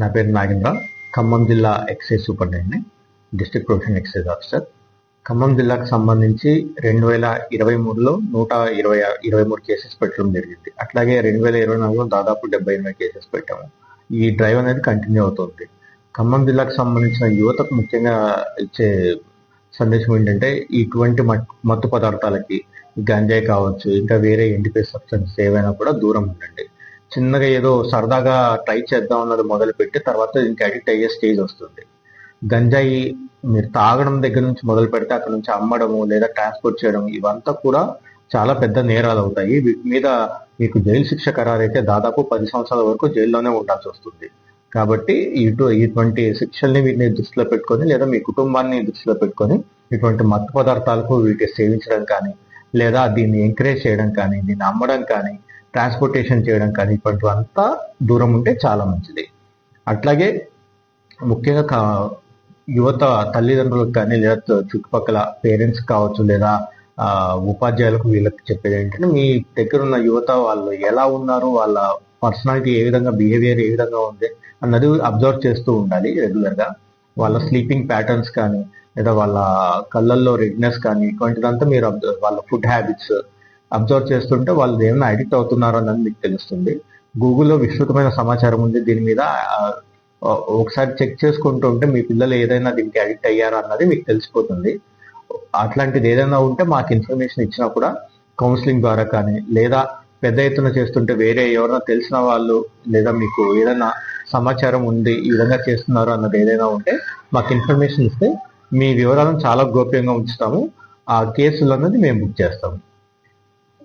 నా పేరు నాగేంద్ర. ఖమ్మం జిల్లా excise superintendent district professional excise officer. Khammam జిల్లాకు సంబంధించి రెండు వేల ఇరవై మూడులో నూట ఇరవై ఇరవై మూడు కేసెస్ పెట్టడం జరిగింది. అట్లాగే రెండు వేల ఇరవై నాలుగులో దాదాపు డెబ్బై ఎనిమిది కేసెస్ పెట్టాము. ఈ డ్రైవ్ అనేది కంటిన్యూ అవుతుంది. ఖమ్మం జిల్లాకు సంబంధించిన యువతకు ముఖ్యంగా ఇచ్చే సందేశం ఏంటంటే ఇటువంటి మత్తు పదార్థాలకి గంజాయి కావచ్చు ఇంకా వేరే ఎండిపోయే సబ్స్టెన్స్ ఏవైనా కూడా దూరం ఉండండి. చిన్నగా ఏదో సరదాగా ట్రై చేద్దాం అన్నది మొదలుపెట్టి తర్వాత దీనికి అడిక్ట్ అయ్యే స్టేజ్ వస్తుంది. గంజాయి మీరు తాగడం దగ్గర నుంచి మొదలు పెడితే అక్కడ నుంచి అమ్మడము లేదా ట్రాన్స్పోర్ట్ చేయడం ఇవంతా కూడా చాలా పెద్ద నేరాలు అవుతాయి. వీటి మీద మీకు జైలు శిక్ష ఖరారైతే దాదాపు పది సంవత్సరాల వరకు జైల్లోనే ఉండాల్సి వస్తుంది. కాబట్టి ఇటు ఇటువంటి శిక్షల్ని వీటిని దృష్టిలో పెట్టుకొని లేదా మీ కుటుంబాన్ని దృష్టిలో పెట్టుకొని ఇటువంటి మత్తు పదార్థాలకు వీటిని సేవించడం కానీ లేదా దీన్ని ఎంకరేజ్ చేయడం కానీ దీన్ని అమ్మడం కానీ ట్రాన్స్పోర్టేషన్ చేయడం కానీ ఇటువంటివంతా దూరం ఉంటే చాలా మంచిది. అట్లాగే ముఖ్యంగా కా- యువత తల్లిదండ్రులకు కానీ లేదా చుట్టుపక్కల పేరెంట్స్ కావచ్చు లేదా ఉపాధ్యాయులకు వీళ్ళకి చెప్పేది ఏంటంటే మీ దగ్గర ఉన్న యువత వాళ్ళు ఎలా ఉన్నారు? వాళ్ళ పర్సనాలిటీ ఏ విధంగా బిహేవియర్ ఏ విధంగా ఉంది? అన్నది అబ్జర్వ్ చేస్తూ ఉండాలి రెగ్యులర్గా. వాళ్ళ స్లీపింగ్ ప్యాటర్న్స్ కానీ లేదా వాళ్ళ కళ్ళల్లో రెడ్నెస్ కానీ ఇటువంటిదంతా మీరు అబ్జర్వ్ వాళ్ళ ఫుడ్ హ్యాబిట్స్ అబ్జర్వ్ చేస్తుంటే వాళ్ళు ఏమైనా అడిక్ట్ అవుతున్నారు అన్నది మీకు తెలుస్తుంది. గూగుల్లో విస్తృతమైన సమాచారం ఉంది. దీని మీద ఒకసారి చెక్ చేసుకుంటూ ఉంటే మీ పిల్లలు ఏదైనా దీనికి అడిక్ట్ అయ్యారా అన్నది మీకు తెలిసిపోతుంది. అట్లాంటిది ఏదైనా ఉంటే మాకు ఇన్ఫర్మేషన్ ఇచ్చినా కూడా కౌన్సిలింగ్ ద్వారా కానీ లేదా పెద్ద ఎత్తున చేస్తుంటే వేరే ఎవరైనా తెలిసిన వాళ్ళు లేదా మీకు ఏదైనా సమాచారం ఉంది ఈ విధంగా చేస్తున్నారు అన్నది ఏదైనా ఉంటే మాకు ఇన్ఫర్మేషన్ ఇస్తే మీ వివరాలను చాలా గోప్యంగా ఉంచుతాము. ఆ కేసులు అన్నది మేము బుక్ చేస్తాము.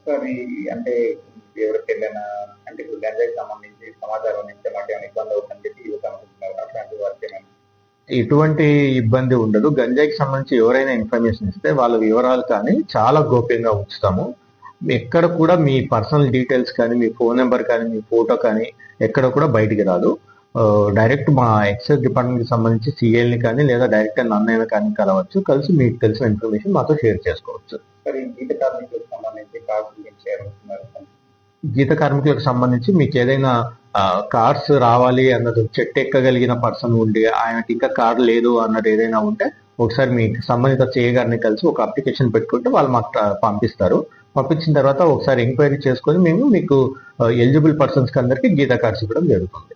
సార్ ఈ అంటే ఎవరికి ఏదైనా అంటే గంజాయికి సంబంధించి సమాచారం ఇస్తే మాకు ఏమైనా ఇబ్బంది అవుతుందని చెప్పి యువత అనుకుంటున్నారు. అట్లాంటి వారికి ఎటువంటి ఇబ్బంది ఉండదు. గంజాయికి సంబంధించి ఎవరైనా ఇన్ఫర్మేషన్ ఇస్తే వాళ్ళ వివరాలు కానీ చాలా గోప్యంగా ఉంచుతాము. ఎక్కడ కూడా మీ పర్సనల్ డీటెయిల్స్ కానీ మీ ఫోన్ నెంబర్ కానీ మీ ఫోటో కానీ ఎక్కడ కూడా బయటికి రాదు. డైరెక్ట్ మా ఎక్సైజ్ డిపార్ట్మెంట్కి సంబంధించి సిఎల్ని కానీ లేదా డైరెక్ట్ నన్నైనా కానీ కలవచ్చు. కలిసి మీకు తెలిసిన ఇన్ఫర్మేషన్ మాతో షేర్ చేసుకోవచ్చు. గీత కార్మికులకు సంబంధించి గీత కార్మికులకు సంబంధించి మీకు ఏదైనా కార్స్ రావాలి అన్నది చెట్టు ఎక్కగలిగిన పర్సన్ ఉండి ఆయనకి ఇంకా కార్ లేదు అన్నది ఏదైనా ఉంటే ఒకసారి మీ సంబంధిత చేయగారిని కలిసి ఒక అప్లికేషన్ పెట్టుకుంటే వాళ్ళు మాకు పంపిస్తారు. పంపించిన తర్వాత ఒకసారి ఎంక్వైరీ చేసుకొని మేము మీకు ఎలిజిబుల్ పర్సన్స్కి అందరికి గీత కార్డ్స్ ఇవ్వడం జరుగుతుంది.